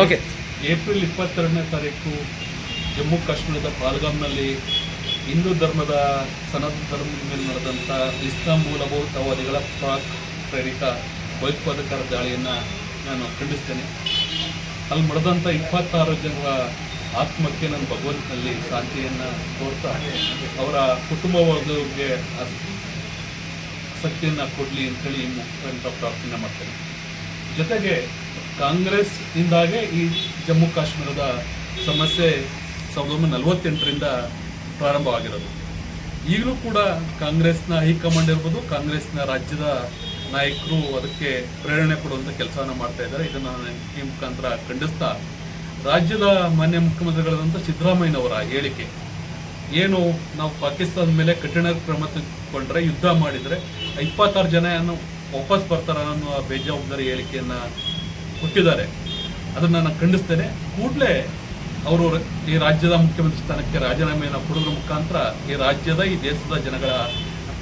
Okay April ಇಪ್ಪತ್ತೆರಡನೇ ತಾರೀಕು ಜಮ್ಮು ಕಾಶ್ಮೀರದ ಪಾಲ್ಗಾಮ್ನಲ್ಲಿ ಹಿಂದೂ ಧರ್ಮದ ಸನಾತನ ಧರ್ಮದ ಮೇಲೆ ನಡೆದಂಥ ಇಸ್ಲಾಂ ಮೂಲಭೂತವಾದಿಗಳ ಪಾಕ್ ಪ್ರೇರಿತ ಭಯೋತ್ಪಾದಕರ ದಾಳಿಯನ್ನು ನಾನು ಖಂಡಿಸ್ತೇನೆ. ಅಲ್ಲಿ ನಡೆದಂಥ ಇಪ್ಪತ್ತಾರು ಜನರ ಆತ್ಮಕ್ಕೆ ನಾನು ಭಗವಂತನಲ್ಲಿ ಶಾಂತಿಯನ್ನು ಕೋರ್ತಾ ಅವರ ಕುಟುಂಬ ವರ್ಗಕ್ಕೆ ಶಕ್ತಿಯನ್ನು ಕೊಡಲಿ ಅಂತೇಳಿ ಮುಖ್ಯ ಪ್ರಾರ್ಥನೆ ಮಾಡ್ತೇನೆ. ಜೊತೆಗೆ ಕಾಂಗ್ರೆಸ್ ಇಂದಾಗೆ ಈ ಜಮ್ಮು ಕಾಶ್ಮೀರದ ಸಮಸ್ಯೆ ಸಾವಿರದ ಒಂಬೈನೂರ ನಲವತ್ತೆಂಟರಿಂದ ಪ್ರಾರಂಭವಾಗಿರೋದು. ಈಗಲೂ ಕೂಡ ಕಾಂಗ್ರೆಸ್ನ ಹೈಕಮಾಂಡ್ ಇರ್ಬೋದು, ಕಾಂಗ್ರೆಸ್ನ ರಾಜ್ಯದ ನಾಯಕರು ಅದಕ್ಕೆ ಪ್ರೇರಣೆ ಕೊಡುವಂಥ ಕೆಲಸವನ್ನು ಮಾಡ್ತಾ ಇದ್ದಾರೆ. ಇದನ್ನು ನಾನು ಈ ಮುಖಾಂತರ ಖಂಡಿಸ್ತಾ ರಾಜ್ಯದ ಮಾನ್ಯ ಮುಖ್ಯಮಂತ್ರಿಗಳಾದಂಥ ಸಿದ್ದರಾಮಯ್ಯನವರ ಹೇಳಿಕೆ. ಏನು ನಾವು ಪಾಕಿಸ್ತಾನದ ಮೇಲೆ ಕಠಿಣ ಕ್ರಮ ತೆಗೆದುಕೊಂಡ್ರೆ, ಯುದ್ಧ ಮಾಡಿದರೆ, ಇಪ್ಪತ್ತಾರು ಜನ ವಾಪಸ್ ಬರ್ತಾರೆ ಅನ್ನೋ ಬೇಜವಾಬ್ದಾರಿ ಹೇಳಿಕೆಯನ್ನು ಕೊಟ್ಟಿದ್ದಾರೆ ಅದನ್ನು ನಾನು ಖಂಡಿಸ್ತೇನೆ. ಕೂಡಲೇ ಅವರು ಈ ರಾಜ್ಯದ ಮುಖ್ಯಮಂತ್ರಿ ಸ್ಥಾನಕ್ಕೆ ರಾಜೀನಾಮೆಯನ್ನು ಕೊಡೋದ್ರ ಮುಖಾಂತರ ಈ ರಾಜ್ಯದ, ಈ ದೇಶದ ಜನಗಳ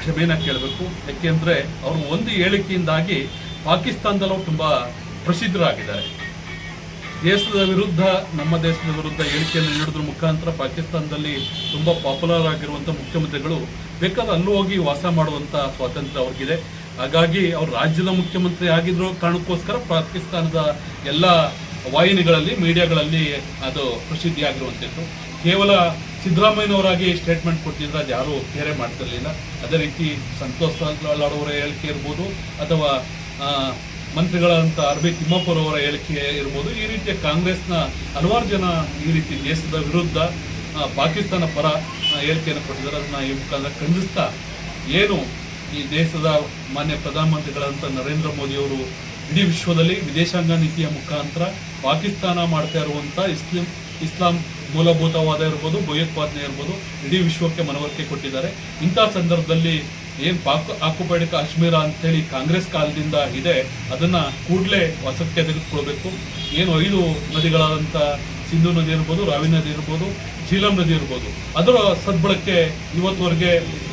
ಕ್ಷಮೆಯನ್ನು ಕೇಳಬೇಕು. ಯಾಕೆಂದರೆ ಅವರು ಒಂದು ಹೇಳಿಕೆಯಿಂದಾಗಿ ಪಾಕಿಸ್ತಾನದಲ್ಲೂ ತುಂಬ ಪ್ರಸಿದ್ಧರಾಗಿದ್ದಾರೆ. ದೇಶದ ವಿರುದ್ಧ, ನಮ್ಮ ದೇಶದ ವಿರುದ್ಧ ಹೇಳಿಕೆಯನ್ನು ನೀಡೋದ್ರ ಮುಖಾಂತರ ಪಾಕಿಸ್ತಾನದಲ್ಲಿ ತುಂಬ ಪಾಪ್ಯುಲರ್ ಆಗಿರುವಂಥ ಮುಖ್ಯಮಂತ್ರಿಗಳು ಬೇಕಾದ್ರೆ ಅಲ್ಲೂ ಹೋಗಿ ವಾಸ ಮಾಡುವಂಥ ಸ್ವಾತಂತ್ರ್ಯ ಅವ್ರಿಗಿದೆ. ಹಾಗಾಗಿ ಅವರು ರಾಜ್ಯದ ಮುಖ್ಯಮಂತ್ರಿ ಆಗಿದ್ರು ಕಾರಣಕ್ಕೋಸ್ಕರ ಪಾಕಿಸ್ತಾನದ ಎಲ್ಲ ವಾಹಿನಿಗಳಲ್ಲಿ, ಮೀಡಿಯಾಗಳಲ್ಲಿ ಅದು ಪ್ರಸಿದ್ಧಿಯಾಗಿರುವಂಥದ್ದು. ಕೇವಲ ಸಿದ್ದರಾಮಯ್ಯನವರಾಗಿ ಸ್ಟೇಟ್ಮೆಂಟ್ ಕೊಟ್ಟಿದ್ರೆ ಅದು ಯಾರೂ ಬೇರೆ ಮಾಡ್ತಿರಲಿಲ್ಲ. ಅದೇ ರೀತಿ ಸಂತೋಷ್ ಲಾಡ್ ಅವರ ಹೇಳಿಕೆ ಇರ್ಬೋದು, ಅಥವಾ ಮಂತ್ರಿಗಳಂಥ ಅರ್ಬಿ ತಿಮ್ಮಪ್ಪರವರ ಹೇಳಿಕೆ ಇರ್ಬೋದು. ಈ ರೀತಿಯ ಕಾಂಗ್ರೆಸ್ನ ಹಲವಾರು ಜನ ಈ ರೀತಿ ದೇಶದ ವಿರುದ್ಧ ಪಾಕಿಸ್ತಾನ ಪರ ಹೇಳಿಕೆಯನ್ನು ಕೊಟ್ಟಿದ್ದಾರೆ. ಅದನ್ನ ಈ ಮುಖಾಂತರ ಖಂಡಿಸ್ತಾ ಏನು ಈ ದೇಶದ ಮಾನ್ಯ ಪ್ರಧಾನಮಂತ್ರಿಗಳಂತ ನರೇಂದ್ರ ಮೋದಿಯವರು ಇಡೀ ವಿಶ್ವದಲ್ಲಿ ವಿದೇಶಾಂಗ ನೀತಿಯ ಮುಖಾಂತರ ಪಾಕಿಸ್ತಾನ ಮಾಡ್ತಾ ಇರುವಂಥ ಇಸ್ಲಾಂ ಇಸ್ಲಾಂ ಮೂಲಭೂತವಾದ ಇರ್ಬೋದು, ಭಯೋತ್ಪಾದನೆ ಇರ್ಬೋದು, ಇಡೀ ವಿಶ್ವಕ್ಕೆ ಮನವರಿಕೆ ಕೊಟ್ಟಿದ್ದಾರೆ. ಇಂಥ ಸಂದರ್ಭದಲ್ಲಿ ಏನು ಪಾಕ್ ಆಕ್ಯುಪೈಡ್ ಕಾಶ್ಮೀರ ಅಂತೇಳಿ ಕಾಂಗ್ರೆಸ್ ಕಾಲದಿಂದ ಇದೆ, ಅದನ್ನ ಕೂಡಲೇ ವಸಕ್ಕೆ ತೆಗೆದುಕೊಳ್ಬೇಕು. ಏನು ಐದು ನದಿಗಳಾದಂಥ ಸಿಂಧು ನದಿ ಇರ್ಬೋದು, ರಾವಿ ನದಿ ಇರ್ಬೋದು ಝೀಲಂ ನದಿ ಇರ್ಬೋದು. ಅದರ ಸದ್ಬಳಕೆ ಇವತ್ತುವರೆಗೆ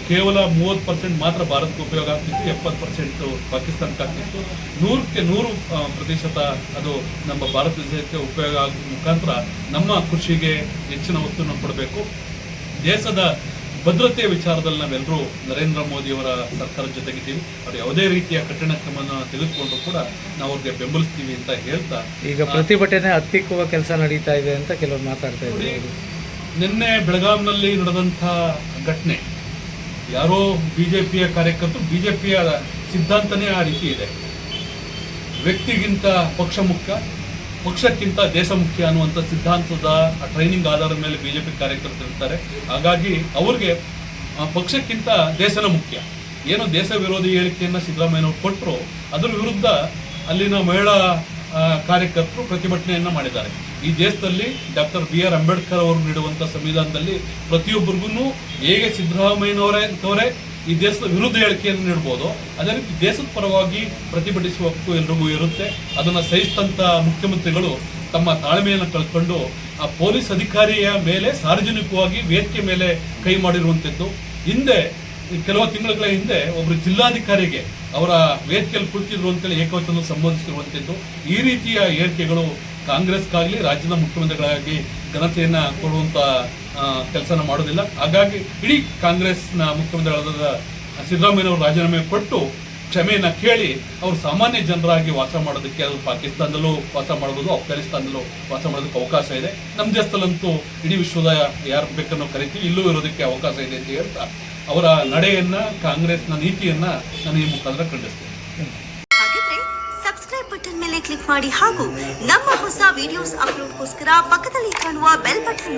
ಕೇವಲ ಮೂವತ್ತು ಪರ್ಸೆಂಟ್ ಮಾತ್ರ ಭಾರತಕ್ಕೆ ಉಪಯೋಗ ಆಗ್ತಿತ್ತು, ಎಪ್ಪತ್ತು ಪರ್ಸೆಂಟ್ ಪಾಕಿಸ್ತಾನಕ್ಕೆ ಆಗ್ತಿತ್ತು. ನೂರಕ್ಕೆ ನೂರು ಪ್ರತಿಶತ ಅದು ನಮ್ಮ ಭಾರತ ದೇಶಕ್ಕೆ ಉಪಯೋಗ ಆಗೋ ಮುಖಾಂತರ ನಮ್ಮ ಕೃಷಿಗೆ ಹೆಚ್ಚಿನ ಒತ್ತನ್ನು ಕೊಡಬೇಕು. ದೇಶದ ಭದ್ರತೆಯ ವಿಚಾರದಲ್ಲಿ ನಾವೆಲ್ಲರೂ ನರೇಂದ್ರ ಮೋದಿಯವರ ಸರ್ಕಾರದ ಜೊತೆಗಿದ್ದೀವಿ. ಅವ್ರು ಯಾವುದೇ ರೀತಿಯ ಕಠಿಣ ಕ್ರಮವನ್ನು ತೆಗೆದುಕೊಂಡು ಕೂಡ ನಾವು ಅವ್ರಿಗೆ ಬೆಂಬಲಿಸ್ತೀವಿ ಅಂತ ಹೇಳ್ತಾ ಈಗ ಪ್ರತಿಭಟನೆ ಹತ್ತಿಕ್ಕುವ ಕೆಲಸ ನಡೀತಾ ಇದೆ ಅಂತ ಕೆಲವರು ಮಾತಾಡ್ತಾ ಇದ್ದಾರೆ. ನಿನ್ನೆ ಬೆಳಗಾಂನಲ್ಲಿ ನಡೆದಂಥ ಘಟನೆ ಯಾರೋ ಬಿಜೆಪಿಯ ಕಾರ್ಯಕರ್ತರು ಬಿಜೆಪಿಯ ಸಿದ್ಧಾಂತನೇ ಆ ರೀತಿ ಇದೆ. ವ್ಯಕ್ತಿಗಿಂತ ಪಕ್ಷ ಮುಖ್ಯ ಪಕ್ಷಕ್ಕಿಂತ ದೇಶ ಮುಖ್ಯ ಅನ್ನುವಂಥ ಸಿದ್ಧಾಂತದ ಟ್ರೈನಿಂಗ್ ಆಧಾರದ ಮೇಲೆ ಬಿ ಜೆ ಪಿ ಕಾರ್ಯಕರ್ತರು ಇರ್ತಾರೆ. ಹಾಗಾಗಿ ಅವ್ರಿಗೆ ಪಕ್ಷಕ್ಕಿಂತ ದೇಶನ ಮುಖ್ಯ. ಏನು ದೇಶ ವಿರೋಧಿ ಹೇಳಿಕೆಯನ್ನು ಸಿದ್ದರಾಮಯ್ಯನವರು ಕೊಟ್ಟರು ಅದರ ವಿರುದ್ಧ ಅಲ್ಲಿನ ಮಹಿಳಾ ಕಾರ್ಯಕರ್ತರು ಪ್ರತಿಭಟನೆಯನ್ನ ಮಾಡಿದ್ದಾರೆ. ಈ ದೇಶದಲ್ಲಿ ಡಾಕ್ಟರ್ ಬಿ ಆರ್ ಅಂಬೇಡ್ಕರ್ ಅವರು ನೀಡುವಂಥ ಸಂವಿಧಾನದಲ್ಲಿ ಪ್ರತಿಯೊಬ್ಬರಿಗೂ ಹೇಗೆ ಸಿದ್ದರಾಮಯ್ಯನವರೇ ಈ ದೇಶದ ವಿರುದ್ಧ ಹೇಳಿಕೆಯನ್ನು ನೀಡ್ಬೋದು. ಅದೇ ರೀತಿ ದೇಶದ ಪರವಾಗಿ ಪ್ರತಿಭಟಿಸುವ ಹಕ್ಕು ಎಲ್ರಿಗೂ ಇರುತ್ತೆ. ಅದನ್ನು ಸಹಿಸಿದಂಥ ಮುಖ್ಯಮಂತ್ರಿಗಳು ತಮ್ಮ ತಾಳ್ಮೆಯನ್ನು ಕಳ್ಕೊಂಡು ಆ ಪೊಲೀಸ್ ಅಧಿಕಾರಿಯ ಮೇಲೆ ಸಾರ್ವಜನಿಕವಾಗಿ ವೇದಿಕೆ ಮೇಲೆ ಕೈ ಮಾಡಿರುವಂಥದ್ದು ಹಿಂದೆ, ಕೆಲವು ತಿಂಗಳುಗಳ ಹಿಂದೆ ಒಬ್ಬರು ಜಿಲ್ಲಾಧಿಕಾರಿಗೆ ಅವರ ವೇದಿಕೆಯಲ್ಲಿ ಕುಳಿತಿದ್ರು ಅಂತೇಳಿ ಏಕವಚನ ಸಂಬೋಧಿಸಿರುವಂಥದ್ದು ಈ ರೀತಿಯ ಹೇಳಿಕೆಗಳು ಕಾಂಗ್ರೆಸ್ಗಾಗಲಿ, ರಾಜ್ಯದ ಮುಖ್ಯಮಂತ್ರಿಗಳಾಗಿ ಘನತೆಯನ್ನು ಕೊಡುವಂತ ಕೆಲಸನ ಮಾಡೋದಿಲ್ಲ. ಹಾಗಾಗಿ ಇಡೀ ಕಾಂಗ್ರೆಸ್ನ ಮುಖ್ಯಮಂತ್ರಿಗಳಾದ ಸಿದ್ದರಾಮಯ್ಯನವರು ರಾಜೀನಾಮೆ ಕೊಟ್ಟು ಕ್ಷಮೆಯನ್ನ ಕೇಳಿ ಅವರು ಸಾಮಾನ್ಯ ಜನರಾಗಿ ವಾಸ ಮಾಡೋದಕ್ಕೆ ಅದು ಪಾಕಿಸ್ತಾನದಲ್ಲೂ ವಾಸ ಮಾಡ್ಬೋದು ಅಫ್ಘಾನಿಸ್ತಾನದಲ್ಲೂ ವಾಸ ಮಾಡೋದಕ್ಕೆ ಅವಕಾಶ ಇದೆ. ನಮ್ಮ ದೇಶದಲ್ಲಂತೂ ಇಡೀ ವಿಶ್ವದ ಯಾರು ಬೇಕನ್ನೋ ಕರಿತೀವಿ, ಇಲ್ಲೂ ಇರೋದಕ್ಕೆ ಅವಕಾಶ ಇದೆ ಅಂತ ಹೇಳ್ತಾ ಅವರ ನಡೆಯನ್ನ, ಕಾಂಗ್ರೆಸ್ನ ನೀತಿಯನ್ನ ನಾನು ಈ ಮುಖಾಂತರ ಖಂಡಿಸ್ತೇನೆ. ಸಬ್ಸ್ಕ್ರೈಬ್ ಬಟನ್ ಮೇಲೆ ಕ್ಲಿಕ್ ಮಾಡಿ ಹಾಗೂ ನಮ್ಮ ಹೊಸ ವಿಡಿಯೋಸ್ ಅಪ್ಲೋಡ್ಗೋಸ್ಕರ ಪಕ್ಕದಲ್ಲಿ ಕಾಣುವ ಬೆಲ್ ಬಟನ್